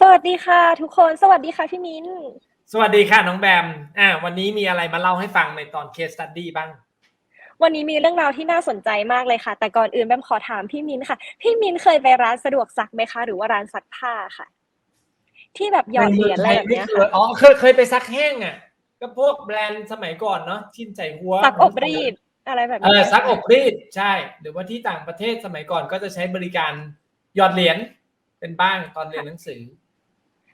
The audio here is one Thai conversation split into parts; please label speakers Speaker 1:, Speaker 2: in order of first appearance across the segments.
Speaker 1: สวัสดีค่ะ ทุกคน สวัสดีค่ะพี่มิ้น
Speaker 2: สวัสดีค่ะน้องแบม อ่า วันนี้มีอะไรมาเล่าให้ฟังในตอน case study บ้าง
Speaker 1: วันนี้มีเรื่องราวที่น่าสนใจมากเลยค่ะ แต่ก่อนอื่นแบมขอถามพี่มิ้นค่ะ พี่มิ้นเคยไปร้านสะดวกซักไหมคะ หรือว่าร้านซักผ้าค่ะ ที่แบบหยอดเหรียญอะไรแบบเนี้ย
Speaker 2: ไม่เค
Speaker 1: ค่ะ
Speaker 2: ยอ๋อเคยเคยไปซักแห้งอะ ก็พวกแบรนด์สมัยก่อนเนาะชินใจหัว
Speaker 1: ซักอบรีดอะไรแบบ
Speaker 2: เอ
Speaker 1: นี้
Speaker 2: อซักอบรีดใช่ หรือว่าที่ต่างประเทศสมัยก่อนก็จะใช้บริการหยอดเหรียญเป็นบ้างตอนเรียนหนังสือ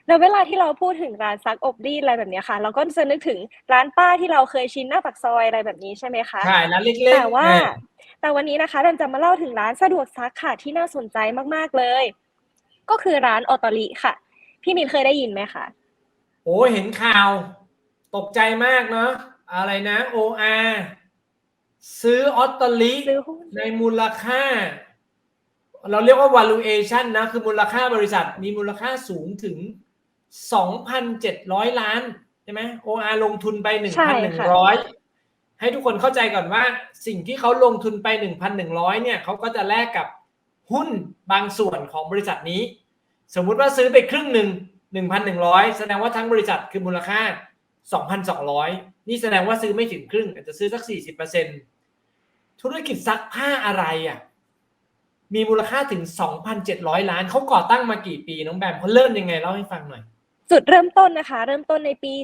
Speaker 1: แล้วเวลาที่เราพูดถึงร้านซักอบรีดอะไรแบบเนี้ยค่ะ เราก็จะนึกถึงร้านป้าที่เราเคยชินหน้าปากซอยอะไรแบบนี้ใช่ไหมคะ
Speaker 2: ใช่ร้านเล็กๆ
Speaker 1: แต่ว่า
Speaker 2: เออ
Speaker 1: แต่วันนี้นะคะแบมจะมาเล่าถึงร้านสะดวกซักค่ะที่น่าสนใจมากๆเลย ก็คือร้านออตอริค่ะ พี่มินเคยได้ยินไหมคะ
Speaker 2: โอ้เห็นข่าว ตกใจมากเนาะอะไรนะ OR ซื้อออตเตอรี่
Speaker 1: ซื้อหุ้น
Speaker 2: ในมูลค่า เราเรียกว่า valuation นะ คือมูลค่าบริษัทมีมูลค่าสูงถึง 2,700ล้านใช่ไหม OR ลงทุนไป
Speaker 1: ใช่ค่ะ
Speaker 2: 1,100ให้ทุกคนเข้าใจก่อนว่า สิ่งที่เขาลงทุนไป1,100เนี่ยเขาก็จะแลกกับหุ้นบางส่วนของบริษัทนี้ สมมุติว่าซื้อไปครึ่งหนึ่ง1,100แสดงว่าทั้งบริษัทคือมูลค่า2,200นี่แสดงว่าซื้อไม่ถึงครึ่ง อาจจะซื้อสัก40%ธุรกิจซักผ้าอะไรอะมีมูลค่าถึง 2,700 ล้าน เขาก่อตั้งมากี่ปี น้องแบมเขาเริ่มยังไงเล่าให้ฟังหน่อย
Speaker 1: จุดเริ่มต้นนะคะ เริ่มต้นในปี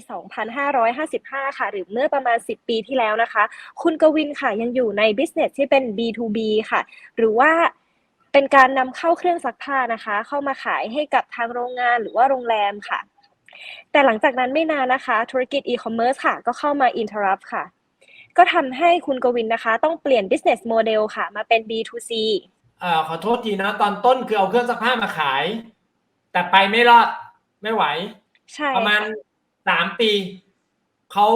Speaker 1: 2555 ค่ะ หรือเมื่อประมาณ 10 ปีที่แล้วนะคะ คุณกวินค่ะยังอยู่ใน business ที่เป็น B2B ค่ะ หรือว่าเป็นการนำเข้าเครื่องซักผ้านะคะ เข้ามาขายให้กับทางโรงงานหรือว่าโรงแรมค่ะ แต่หลังจากนั้นไม่นานนะคะ ธุรกิจ e-commerce ค่ะ ก็เข้ามา interrupt ค่ะ ก็ทำให้คุณกวินนะคะ ต้องเปลี่ยน business model ค่ะ มาเป็น B2C
Speaker 2: อ่อขอโทษทีนะ ตอนต้นคือเอาเครื่องซักผ้ามาขาย แต่ไปไม่รอด ไม่ไหว
Speaker 1: ใช่
Speaker 2: ประมาณ
Speaker 1: ค่ะ
Speaker 2: สามปีเขา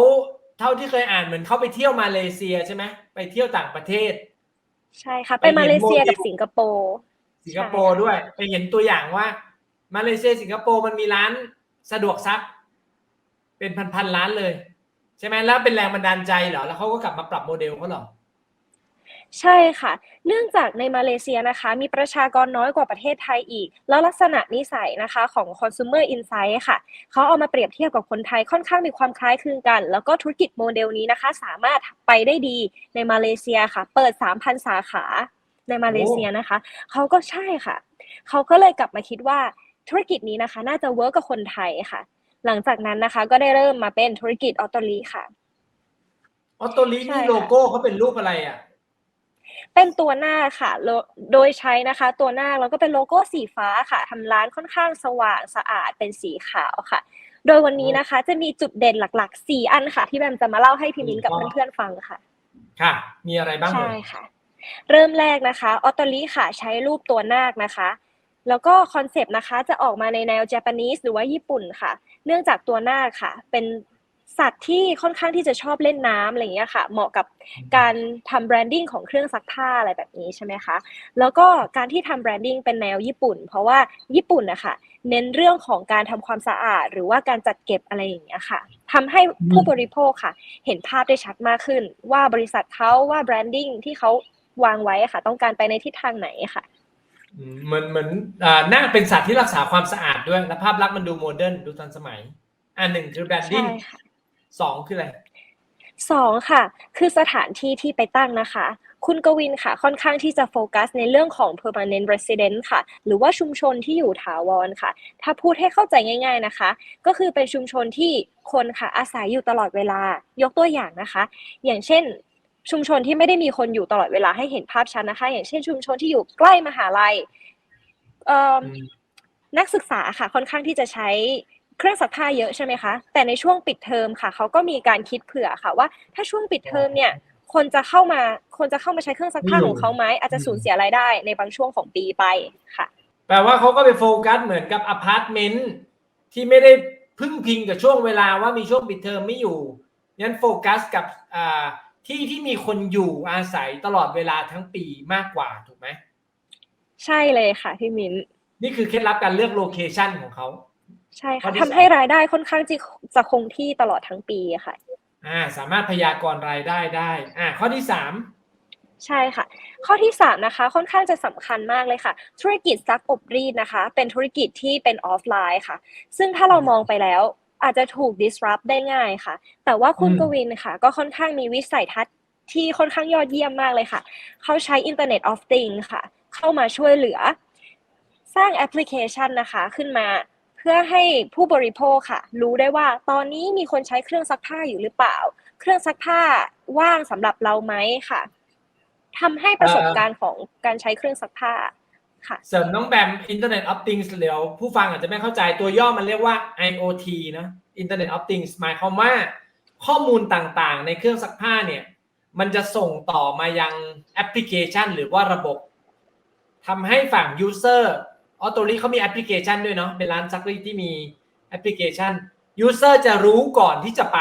Speaker 2: เท่าที่เคยอ่านเหมือนเขาไปเที่ยวมาเลเซียใช่ไหมไปเที่ยวต่างประเทศ
Speaker 1: ใช่ค่ะ
Speaker 2: ไป
Speaker 1: ไป
Speaker 2: เห็น
Speaker 1: มาเลเซีย
Speaker 2: โมเดล
Speaker 1: กับสิงคโปร์
Speaker 2: สิงคโปร์ด้วยไปเห็นตัวอย่างว่า มาเลเซียสิงคโปร์มันมีร้านสะดวกซัก เป็นพันๆร้านเลย ใช่ไหมแล้วเป็นแรงบันดาลใจเหรอแล้วเขาก็กลับมาปรับโมเดลเขาเหรอ
Speaker 1: ใช่ค่ะ เนื่องจากในมาเลเซียนะคะ มีประชากรน้อยกว่าประเทศไทยอีก แล้วลักษณะนิสัยนะคะของ consumer insight ค่ะ เขาเอามาเปรียบเทียบกับคนไทยค่อนข้างมีความคล้ายคลึงกัน แล้วก็ธุรกิจโมเดลนี้นะคะ สามารถไปได้ดีในมาเลเซียค่ะ เปิด 3,000 สาขาในมาเลเซียนะคะ เขาก็ใช่ค่ะ เขาก็เลยกลับมาคิดว่าธุรกิจนี้นะคะ น่าจะเวิร์กกับคนไทยค่ะ หลังจากนั้นนะคะ ก็ได้เริ่มมาเป็นธุรกิจออโตลีค่ะ
Speaker 2: ออโตลิ
Speaker 1: ใช่
Speaker 2: นี่
Speaker 1: ค่ะ
Speaker 2: โลโก้เขาเป็นรูปอะไรอะ
Speaker 1: เป็นตัวหน้าค่ะโลโดยใช้นะคะตัวหน้าแล้วก็เป็นโลโก้สีฟ้าค่ะทำร้านค่อนข้างสว่างสะอาดเป็นสีขาวค่ะ โดยวันนี้นะคะจะมีจุดเด่นหลักๆ 4 อันค่ะ ที่แบมจะมาเล่าให้พี่มิ้นกับ
Speaker 2: อ๋อ
Speaker 1: เพื่อนๆฟังค่ะ
Speaker 2: ค่ะ มีอะไรบ้าง
Speaker 1: ใช่
Speaker 2: เลย
Speaker 1: ค่ะ เริ่มแรกนะคะออตอริค่ะใช้รูปตัวนาคนะคะ แล้วก็คอนเซปต์นะคะจะออกมาในแนว Japanese หรือว่าญี่ปุ่นค่ะ เนื่องจากตัวนาคค่ะ เป็น สัตว์ที่ค่อนข้างที่จะชอบเล่นน้ำอะไรอย่างเงี้ยค่ะ เหมาะกับการทำแบรนดิ้งของเครื่องซักผ้าอะไรแบบนี้ใช่ไหมคะ แล้วก็การที่ทำแบรนดิ้งเป็นแนวญี่ปุ่น เพราะว่าญี่ปุ่นนะคะเน้นเรื่องของการทำความสะอาด หรือว่าการจัดเก็บอะไรอย่างเงี้ยค่ะทำให้ผู้บริโภคค่ะ เห็นภาพได้ชัดมากขึ้น ว่าบริษัทเขาว่าแบรนดิ้งที่เขาวางไว้อะค่ะ ต้องการไปในทิศทางไหนค่ะ
Speaker 2: อืมเหมือนเหมือนอ่าน่าเป็นสัตว์ที่รักษาความสะอาดด้วย และภาพลักษณ์มันดูโมเดิร์นดูทันสมัย อันหนึ่งคือแบรนดิ้ง
Speaker 1: ใช่ค่ะ
Speaker 2: สองคืออะไร
Speaker 1: สองค่ะ คือสถานที่ที่ไปตั้งนะคะ คุณกวินค่ะ ค่อนข้างที่จะโฟกัสในเรื่องของ permanent resident ค่ะ หรือว่าชุมชนที่อยู่ถาวรค่ะ ถ้าพูดให้เข้าใจง่าย ๆนะคะ ก็คือเป็นชุมชนที่คนค่ะอาศัยอยู่ตลอดเวลา ยกตัวอย่างนะคะ อย่างเช่น ชุมชนที่ไม่ได้มีคนอยู่ตลอดเวลาให้เห็นภาพชัดนะคะ อย่างเช่น ชุมชนที่อยู่ใกล้มหาลัยเอิ่ม
Speaker 2: อืม
Speaker 1: นักศึกษาค่ะค่อนข้างที่จะใช้ เครื่องซักผ้าเยอะใช่ไหมคะ แต่ในช่วงปิดเทอมค่ะเขาก็มีการคิดเผื่อค่ะว่า ถ้าช่วงปิดเทอมเนี่ยคนจะเข้ามาคนจะเข้ามาใช้เครื่องซักผ้า
Speaker 2: ไม่อยู่
Speaker 1: ของเขาไหมอาจจะสูญเสียรายได้ในบางช่วงของปีไปค่ะ
Speaker 2: แปลว่าเขาก็ไปโฟกัสเหมือนกับอพาร์ตเมนต์ที่ไม่ได้พึ่งพิงกับช่วงเวลาว่ามีช่วงปิดเทอมไม่อยู่งั้นโฟกัสกับอ่าที่ที่มีคนอยู่อาศัยตลอดเวลาทั้งปีมากกว่าถูกไหม
Speaker 1: ใช่เลยค่ะพี่มิ้น
Speaker 2: นี่คือเคล็ดลับการเลือกโลเคชันของเขา
Speaker 1: ใช่
Speaker 2: ข้
Speaker 1: ค่ะ
Speaker 2: อที่
Speaker 1: ทำให้
Speaker 2: สอง
Speaker 1: รายได้ค่อนข้างที่จะคงที่ตลอดทั้งปีค่ะ
Speaker 2: อ่าสามารถพยากรณ์รายได้ได้อ่าข้อที่สาม
Speaker 1: ใช่ค่ะ ข้อที่สามนะคะค่อนข้างจะสำคัญมากเลยค่ะ ธุรกิจซักอบรีดนะคะ เป็นธุรกิจที่เป็นออฟไลน์ค่ะ ซึ่งถ้าเรามองไปแล้วอาจจะถูก disrupt ได้ง่ายค่ะ แต่ว่าคุณ
Speaker 2: อืม
Speaker 1: กวินค่ะ ก็ค่อนข้างมีวิสัยทัศน์ที่ค่อนข้างยอดเยี่ยมมากเลยค่ะ เขาใช้ Internet of Things ค่ะ เข้ามาช่วยเหลือ สร้างแอปพลิเคชันนะคะ ขึ้นมาเพื่อให้ผู้บริโภคค่ะ รู้ได้ว่าตอนนี้มีคนใช้เครื่องซักผ้าอยู่หรือเปล่า เครื่องซักผ้าว่างสำหรับเราไหมค่ะทำให้ประสบการณ์ของการใช้เครื่องซักผ้าค่ะ
Speaker 2: เสริมน้องแบม Internet of Things เดี๋ยวผู้ฟังอาจจะไม่เข้าใจตัวย่อมันเรียกว่า IoT นะ Internet of Things หมายความว่าข้อมูลต่างๆ ในเครื่องซักผ้าเนี่ย มันจะส่งต่อมายังแอปพลิเคชัน หรือว่าระบบทำให้ฝั่ง User อ อโตรีเขามีแอปพลิเคชันด้วยเนาะเป็นร้านซักรีดที่มีแอปพลิเคชัน User จะรู้ก่อนที่จะไป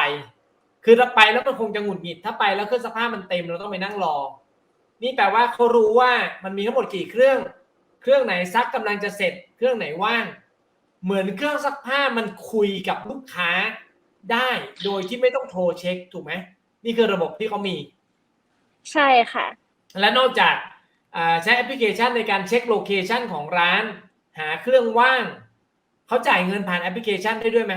Speaker 2: คือถ้าไปแล้วมันคงจะหงุดหงิดถ้าไปแล้วเครื่องซักผ้ามันเต็มเราต้องไปนั่งรอ นี่แปลว่าเขารู้ว่ามันมีทั้งหมดกี่เครื่อง เครื่องไหนซักกำลังจะเสร็จ เครื่องไหนว่าง เหมือนเครื่องซักผ้ามันคุยกับลูกค้าได้โดยที่ไม่ต้องโทรเช็คถูกไหมนี่คือระบบที่เขามี
Speaker 1: ใช่ค่ะ
Speaker 2: และนอกจากอ่าใช้แอปพลิเคชันในการเช็คโลเคชันของร้าน หาเครื่องว่าง เขาจ่ายเงินผ่านแอปพลิเคชันได้ด้วยไหม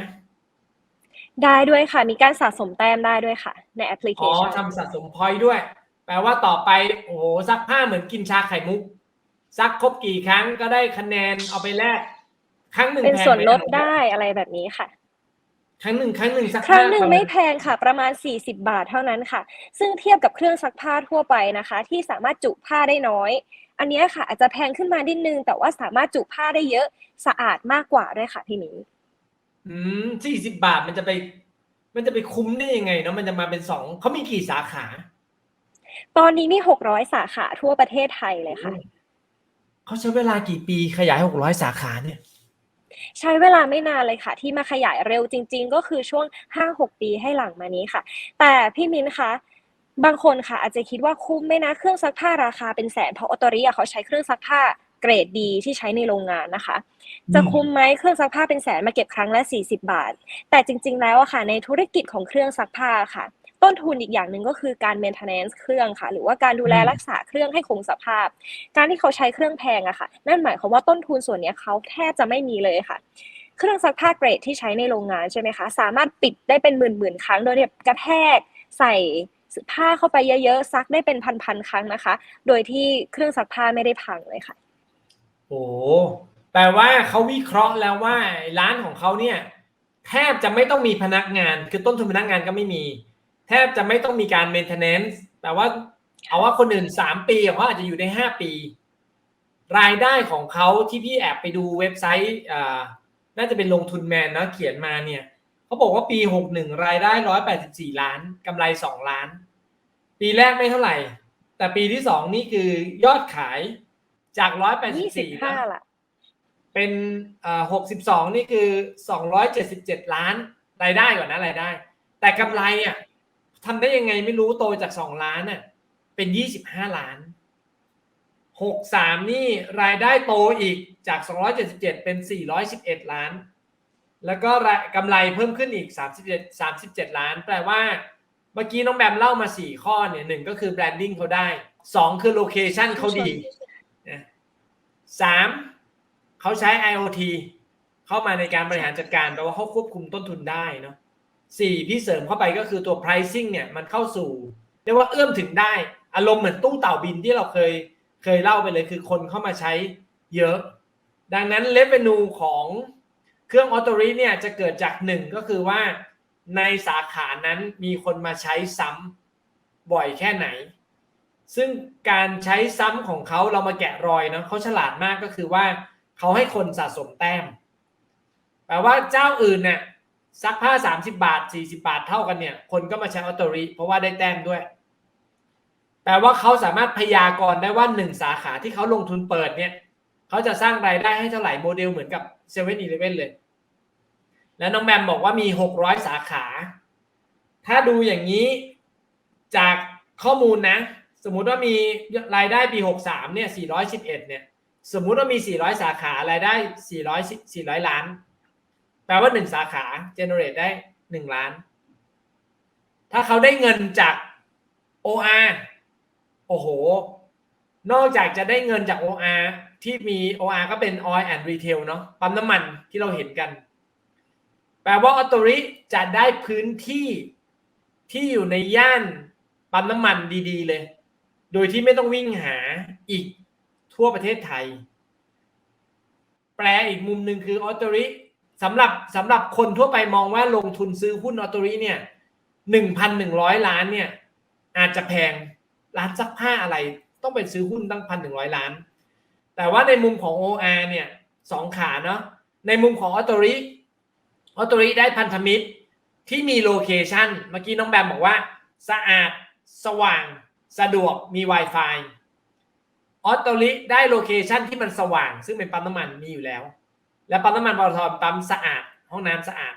Speaker 1: ได้ด้วยค่ะ มีการสะสมแต้มได้ด้วยค่ะ ในแอปพลิเค
Speaker 2: อ๋อ
Speaker 1: ชัน
Speaker 2: ทำสะสมพอยต์ด้วย แปลว่าต่อไปโอ้โหซักผ้าเหมือนกินชาไข่มุกซักครบกี่ครั้งก็ได้คะแนนเอาไปแลกครั้งหนึ่ง
Speaker 1: เป็น
Speaker 2: แพง
Speaker 1: ส่วน
Speaker 2: ไหม
Speaker 1: ลดได้อะไรแบบนี้ค่ะ
Speaker 2: ครั้งหนึ่งครั้งหนึ่งซัก
Speaker 1: ครั้งหนึ่ง
Speaker 2: ผ้า
Speaker 1: ไม่แพงค่ะ ประมาณ 40 บาทเท่านั้นค่ะ ซึ่งเทียบกับเครื่องซักผ้าทั่วไปนะคะ ที่สามารถจุผ้าได้น้อย อันเนี้ยค่ะ อาจจะแพงขึ้นมานิดนึง แต่ว่าสามารถจุผ้าได้เยอะสะอาดมากกว่าด้วยค่ะพี่มิ้น
Speaker 2: อืมสี่สิบบาทมันจะไป มันจะไปคุ้มได้ยังไงเนาะมันจะมาเป็นสองเขามีกี่สาขา
Speaker 1: ตอนนี้มี600สาขาทั่วประเทศไทยเลยค่ะ
Speaker 2: เขาใช้เวลากี่ปีขยายหกร้อยสาขาเนี่ย
Speaker 1: ใช้เวลาไม่นานเลยค่ะ ที่มาขยายเร็วจริง ๆ ก็คือช่วง5-6ปีให้หลังมานี้ค่ะ แต่พี่มิ้นคะ บางคนค่ะอาจจะคิดว่าคุ้มไหมนะเครื่องซักผ้าราคาเป็นแสนเพราะออโตริอะเขาใช้เครื่องซักผ้าเกรดดีที่ใช้ในโรงงานนะคะ จะคุ้มไหมเครื่องซักผ้าเป็นแสนมาเก็บครั้งละ 40 บาท แต่จริง ๆ แล้วอะค่ะในธุรกิจของเครื่องซักผ้าค่ะ ต้นทุนอีกอย่างหนึ่งก็คือการ maintenance เครื่องค่ะ หรือว่าการดูแล
Speaker 2: อืม
Speaker 1: รักษาเครื่องให้คงสภาพ การที่เขาใช้เครื่องแพงอะค่ะ นั่นหมายความว่าต้นทุนส่วนเนี้ยเขาแทบจะไม่มีเลยค่ะเครื่องซักผ้าเกรดที่ใช้ในโรงงานใช่ไหมคะ สามารถปิดได้เป็นหมื่นๆครั้งโดยที่กระแทกใส่ ผ้าเข้าไปเยอะๆซักได้เป็นพันๆครั้งนะคะ โดยที่เครื่องซักผ้าไม่ได้พังเลยค่ะ
Speaker 2: โอ้แปลว่าเขาวิเคราะห์แล้วว่าร้านของเขาเนี่ยแทบจะไม่ต้องมีพนักงาน คือต้นทุนพนักงานก็ไม่มี แทบจะไม่ต้องมีการ maintenance แต่ว่าเอาว่าคนอื่นสามปีเขาอาจจะอยู่ได้ห้าปี รายได้ของเขาที่พี่แอบไปดูเว็บไซต์น่าจะเป็นลงทุนแมนนะเขียนมาเนี่ยเขาบอกว่าปีหกหนึ่งรายได้ร้อยแปดสิบสี่ล้านกำไรสองล้าน ปีแรกไม่เท่าไหร่ แต่ปีที่สองนี่คือยอดขายจากร้อยแปดสิบสี่
Speaker 1: 25ละ
Speaker 2: เป็นหกสิบสองนี่คือสองร้อยเจ็ดสิบเจ็ดล้านรายได้ก่อนนะรายได้ แต่กำไรอะทำได้ยังไงไม่รู้โตจากสองล้านอะเป็นยี่สิบห้าล้านหกสามนี่รายได้โตอีกจากสองร้อยเจ็ดสิบเจ็ดเป็นสี่ร้อยสิบเอ็ดล้าน แล้วก็รายกำไรเพิ่มขึ้นอีกสามสิบเจ็ดสามสิบเจ็ดล้าน แปลว่า เมื่อกี้น้องแบมเล่ามาสี่ข้อเนี่ยหนึ่งก็คือแบรนดิ้งเขาได้สองคือโลเคชันเขาดีสามเขาใช้ IoT เข้ามาในการบริหารจัดการแปลว่าเขาควบคุมต้นทุนได้เนาะสี่พี่เสริมเข้าไปก็คือตัว pricing เนี่ยมันเข้าสู่เรียกว่าเอื้อมถึงได้ อารมณ์เหมือนตู้เต่าบินที่เราเคยเคยเล่าไปเลยคือคนเข้ามาใช้เยอะ ดังนั้น revenue ของเครื่องออโตรีเนี่ยจะเกิดจากหนึ่งก็คือว่า ในสาขานั้นมีคนมาใช้ซ้ำบ่อยแค่ไหน ซึ่งการใช้ซ้ำของเขาเรามาแกะรอยเนาะเขาฉลาดมากก็คือว่าเขาให้คนสะสมแต้มแปลว่าเจ้าอื่นเนี่ยซักผ้า 30 บาท 40 บาทเท่ากันเนี่ย คนก็มาใช้ออโตรีเพราะว่าได้แต้มด้วย แปลว่าเขาสามารถพยากรณ์ได้ว่าหนึ่งสาขาที่เขาลงทุนเปิดเนี่ยเขาจะสร้างรายได้ให้เท่าไหร่โมเดลเหมือนกับเซเว่นอีเลฟเว่นเลย แล้วน้องแบมบอกว่ามี 600 สาขา ถ้าดูอย่างนี้จากข้อมูลนะ สมมุติว่ามีรายได้ปี 63 เนี่ย 411 เนี่ย สมมุติว่ามี 400 สาขารายได้ 400 400 ล้าน แปลว่า 1 สาขา generate ได้ 1 ล้าน ถ้าเขาได้เงินจาก OR โอ้โห นอกจากจะได้เงินจาก OR ที่มี OR ก็เป็น Oil and Retail เนาะ ปั๊มน้ำมันที่เราเห็นกัน แปลว่าออโตริจะได้พื้นที่ที่อยู่ในย่านปั๊มน้ำมันดีๆเลย โดยที่ไม่ต้องวิ่งหาอีกทั่วประเทศไทย แปลอีกมุมหนึ่งคือออโตริสำหรับสำหรับคนทั่วไปมองว่าลงทุนซื้อหุ้นออโตริเนี่ยหนึ่งพันหนึ่งร้อยล้านเนี่ย อาจจะแพงร้านซักผ้าอะไร ต้องไปซื้อหุ้นตั้งพันหนึ่งร้อยล้าน แต่ว่าในมุมของ OR เนี่ยสองขาเนาะในมุมของออโตริ ออโตริได้พันธมิตรที่มีโลเคชันเมื่อกี้น้องแบมบอกว่า สะอาด สว่าง สะดวกมี Wi-Fi ออตโตริได้โลเคชันที่มันสว่าง ซึ่งเป็นปั๊มน้ำมันมีอยู่แล้ว และปั๊มน้ำมันปตทปั๊มสะอาด ห้องน้ำสะอาด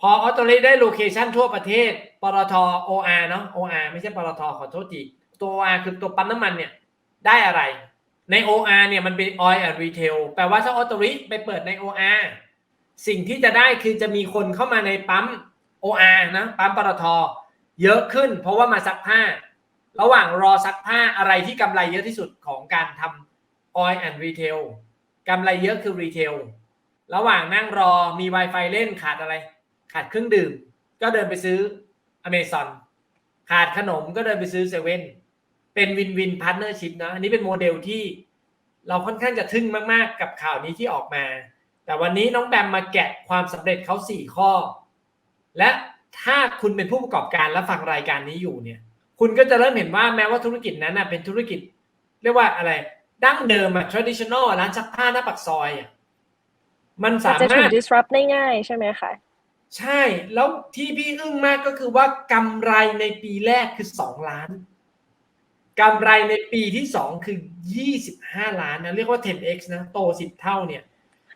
Speaker 2: พอออตโตริได้โลเคชันทั่วประเทศปตท OR เนาะ OR ไม่ใช่ปตทขอโทษทีตัว OR คือตัวปั๊มน้ำมันเนี่ยได้อะไรใน OR เนี่ยมันเป็น Oil and Retail แปลว่าถ้าออตโตริไปเปิดใน OR สิ่งที่จะได้คือจะมีคนเข้ามาในปั๊ม OR นะปั๊มปตทเยอะขึ้น เพราะว่ามาซักผ้า ระหว่างรอซักผ้าอะไรที่กำไรเยอะที่สุดของการทำ Oil and Retail กำไรเยอะคือ Retail ระหว่างนั่งรอมี Wi-Fi เล่นขาดอะไร ขาดเครื่องดื่ม ก็เดินไปซื้อ Amazon ขาดขนมก็เดินไปซื้อเซเว่นเป็นวินวินพาร์ทเนอร์ชิพนะอันนี้เป็นโมเดลที่เราค่อนข้างจะทึ่งมาก ๆ กับข่าวนี้ที่ออกมา แต่วันนี้น้องแบมมาแกะความสำเร็จเขาสี่ข้อ และถ้าคุณเป็นผู้ประกอบการและฟังรายการนี้อยู่เนี่ย คุณก็จะเริ่มเห็นว่าแม้ว่าธุรกิจนั้นนะเป็นธุรกิจ เรียกว่าอะไรดั้งเดิมอะ traditional อะร้านซักผ้าหน้าปากซอยอะมัน
Speaker 1: อาจ
Speaker 2: สา
Speaker 1: จะถู
Speaker 2: มากรถ
Speaker 1: disrupt ได้ง่ายใช่ไหมคะ
Speaker 2: ใช่แล้วที่พี่อึ้งมากก็คือว่ากำไรในปีแรกคือสองล้านกำไรในปีที่สองคือยี่สิบห้าล้านนะเรียกว่า 10x นะโตสิบเท่าเนี่ย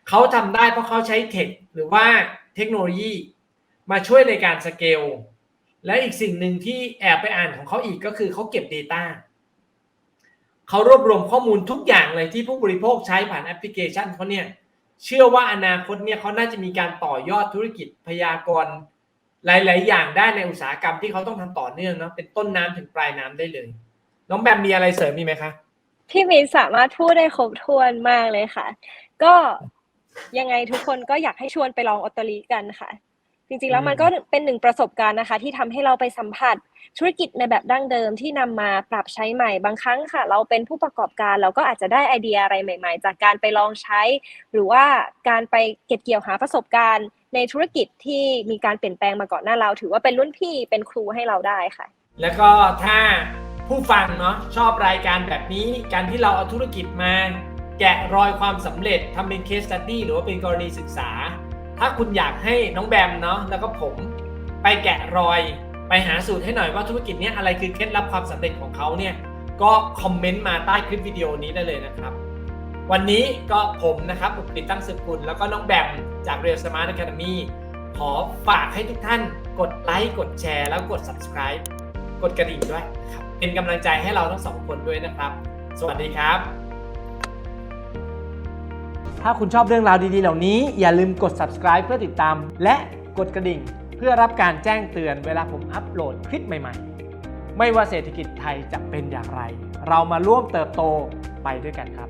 Speaker 2: เขาทำได้เพราะเขาใช้เทคหรือว่าเทคโนโลยีมาช่วยในการสเกล และอีกสิ่งหนึ่งที่แอบไปอ่านของเขาอีกก็คือเขาเก็บ Data เขารวบรวมข้อมูลทุกอย่างเลยที่ผู้บริโภคใช้ผ่านแอปพลิเคชันเขาเนี่ยเชื่อว่าอนาคตเนี่ยเขาน่าจะมีการต่อยอดธุรกิจพยากรณ์หลาย ๆ อย่างได้ในอุตสาหกรรมที่เขาต้องทำต่อเนื่องเนาะเป็นต้นน้ำถึงปลายน้ำได้เลย น้องแบมมีอะไรเสริมมีไหมคะ
Speaker 1: พี่มินสามารถพูดได้ครบถ้วนมากเลยค่ะ ก็ ยังไงทุกคนก็อยากให้ชวนไปลองออตเตอรีกันค่ะ จริงๆแล้วมันก็เป็นหนึ่งประสบการณ์นะคะ ที่ทำให้เราไปสัมผัสธุรกิจในแบบดั้งเดิมที่นำมาปรับใช้ใหม่บางครั้งค่ะ เราเป็นผู้ประกอบการเราก็อาจจะได้ไอเดียอะไรใหม่ ๆ จากการไปลองใช้ หรือว่าการไปเก็บเกี่ยวหาประสบการณ์ ในธุรกิจที่มีการเปลี่ยนแปลงมาก่อนหน้าเรา ถือว่าเป็นรุ่นพี่เป็นครูให้เราได้ค่ะ
Speaker 2: แล้วก็ถ้าผู้ฟังเนาะชอบรายการแบบนี้การที่เราเอาธุรกิจมา แกะรอยความสำเร็จทำเป็นเคส e ั t ดี้หรือว่าเป็นกรณีศึกษา ถ้าคุณอยากให้น้องแบมเนาะแล้วก็ผมไปแกะรอยไปหาสูตรให้หน่อยว่าธุรกิจนี้อะไรคือเคล็ดลับความสำเร็จของเขาเนี่ยก็คอมเมนต์มาใต้คลิปวิดีโอนี้ได้เลยนะครับ วันนี้ก็ผมนะครับอุปิดตั้งสืบกุลแล้วก็น้องแบมจาก Real Smart Academy ขอฝากให้ทุกท่านกดไลค์กดแชร์แล้วกด subscribe กดกระดิ่งด้วยครับเป็นกำลังใจให้เราทั้งสองคนด้วยนะครับ สวัสดีครับ ถ้าคุณชอบเรื่องราวดีๆ เหล่านี้ อย่าลืมกด subscribe เพื่อติดตาม และกดกระดิ่ง เพื่อรับการแจ้งเตือนเวลาผมอัปโหลดคลิปใหม่ๆ ไม่ว่าเศรษฐกิจไทยจะเป็นอย่างไร เรามาร่วมเติบโตไปด้วยกันครับ